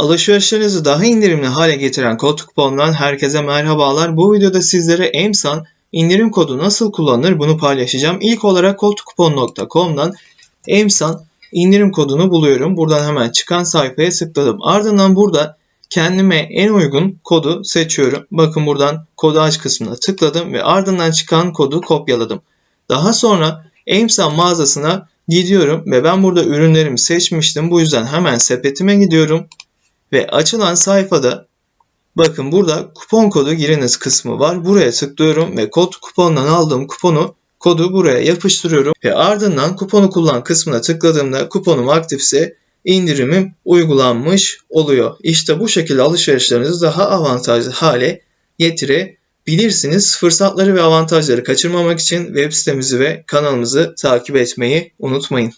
Alışverişlerinizi daha indirimli hale getiren kod kuponundan herkese merhabalar. Bu videoda sizlere EMSAN indirim kodu nasıl kullanılır bunu paylaşacağım. İlk olarak kodkupon.com'dan EMSAN indirim kodunu buluyorum. Buradan hemen çıkan sayfaya tıkladım. Ardından burada kendime en uygun kodu seçiyorum. Bakın buradan kodu aç kısmına tıkladım ve ardından çıkan kodu kopyaladım. Daha sonra EMSAN mağazasına gidiyorum ve ben burada ürünlerimi seçmiştim. Bu yüzden hemen sepetime gidiyorum ve açılan sayfada bakın burada kupon kodu giriniz kısmı var. Buraya tıklıyorum ve kod kupondan aldığım kuponu kodu buraya yapıştırıyorum ve ardından kuponu kullan kısmına tıkladığımda kuponum aktifse indirimim uygulanmış oluyor. İşte bu şekilde alışverişlerinizi daha avantajlı hale getirebilirsiniz. Fırsatları ve avantajları kaçırmamak için web sitemizi ve kanalımızı takip etmeyi unutmayın.